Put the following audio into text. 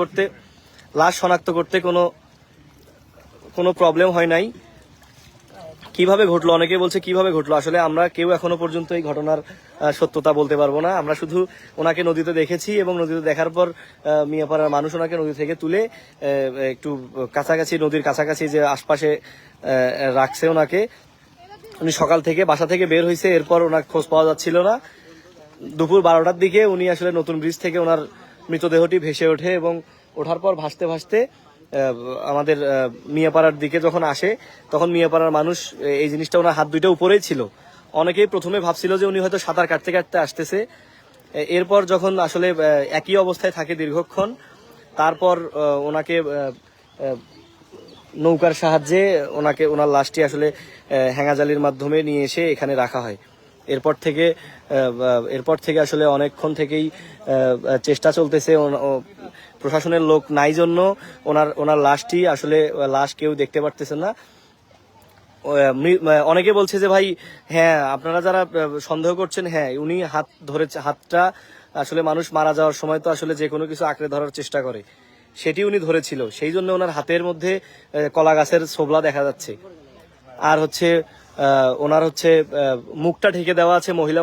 করতে, লাশ শনাক্ত করতে কোনো কোনো প্রবলেম হয় নাই। কীভাবে ঘটলো? অনেকে বলছে, কীভাবে ঘটলো? আসলে আমরা কেউ এখনও পর্যন্ত এই ঘটনার সত্যতা বলতে পারব না। আমরা শুধু ওনাকে নদীতে দেখেছি এবং নদীতে দেখার পর মিয়াপাড়ার মানুষ ওনাকে নদী থেকে তুলে একটু কাছাকাছি, নদীর কাছাকাছি যে আশপাশে রাখছে ওনাকে। উনি সকাল থেকে বাসা থেকে বের হয়েছে এরপর ওনার খোঁজ পাওয়া যাচ্ছিল না। দুপুর বারোটার দিকে উনি আসলে নতুন ব্রিজ থেকে ওনার মৃতদেহটি ভেসে ওঠে এবং ওঠার পর ভাসতে ভাসতে আমাদের মিয়াপাড়ার দিকে যখন আসে, তখন মিয়াপাড়ার মানুষ এই জিনিসটা ওনার হাত দুইটা উপরেই ছিল। অনেকেই প্রথমে ভাবছিল যে উনি হয়তো সাঁতার কাটতে কাটতে আসতেছে। এরপর যখন আসলে একই অবস্থায় থাকে দীর্ঘক্ষণ, তারপর ওনাকে নৌকার সাহায্যে ওনাকে, ওনার লাশটি আসলে হ্যাঙ্গাজালির মাধ্যমে নিয়ে এসে এখানে রাখা হয়। এরপর থেকে এরপর থেকে আসলে অনেকক্ষণ থেকেই চেষ্টা চলতেছে প্রশাসনের লোক নাই জন্য। ওনার ওনার লাশটি আসলে লাশ কেউ দেখতে পারতেছে না। অনেকে বলছে যে, ভাই হ্যাঁ আপনারা যারা সন্দেহ করছেন হ্যাঁ উনি হাত ধরেছে, হাতটা আসলে মানুষ মারা যাওয়ার সময় তো আসলে যে কোনো কিছু আঁকড়ে ধরার চেষ্টা করে। সেটি উনি ধরেছিল। সেই জন্য ওনার হাতের মধ্যে কলা গাছের ছোবলা দেখা যাচ্ছে। আর হচ্ছে ওনার হচ্ছে মুখটা ঢেকে দেওয়া আছে মহিলা